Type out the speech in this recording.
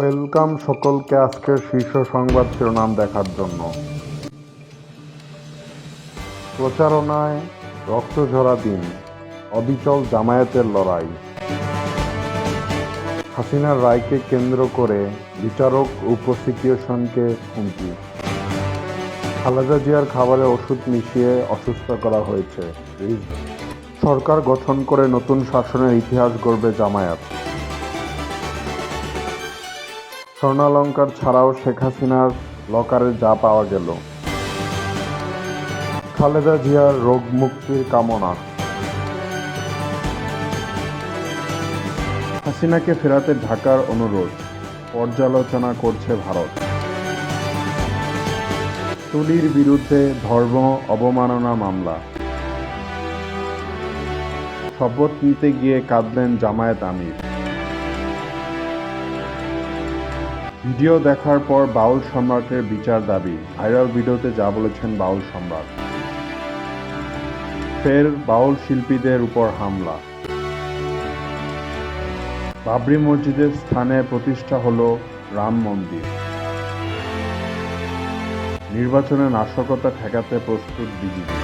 Welcome সকলকে আজকের শীর্ষ সংবাদ শিরোনাম দেখার জন্য। প্রচারণায় রক্তঝরা দিন, অবিচল জামায়াতের লড়াই। হাসিনার রায়কে কেন্দ্র করে বিচারক ও প্রসিকিউশনকে হুমকি। খালেদা জিয়ার খাবারে ওষুধ মিশিয়ে অসুস্থ করা হয়েছে। সরকার গঠন করে নতুন শাসনের ইতিহাস গড়বে জামায়াত। স্বর্ণালঙ্কার ছাড়াও শেখ হাসিনার লকারে যা পাওয়া গেল। খালেদা জিয়ার রোগ মুক্তির কামনা। হাসিনাকে ফেরাতে ঢাকার অনুরোধ, পর্যালোচনা করছে ভারত। তুলির বিরুদ্ধে ধর্ম অবমাননা মামলা। শপথ নিতে গিয়ে কাঁদলেন জামায়াত আমির। ভিডিও দেখার পর বাউল সম্রাটের বিচার দাবি। ভাইরাল ভিডিওতে যা বলেছেন বাউল সম্রাট। ফের বাউল শিল্পীদের উপর হামলা। বাবরি মসজিদের স্থানে প্রতিষ্ঠা হলো রাম মন্দির। নির্বাচনে নাশকতা ঠেকাতে প্রস্তুত বিজেপি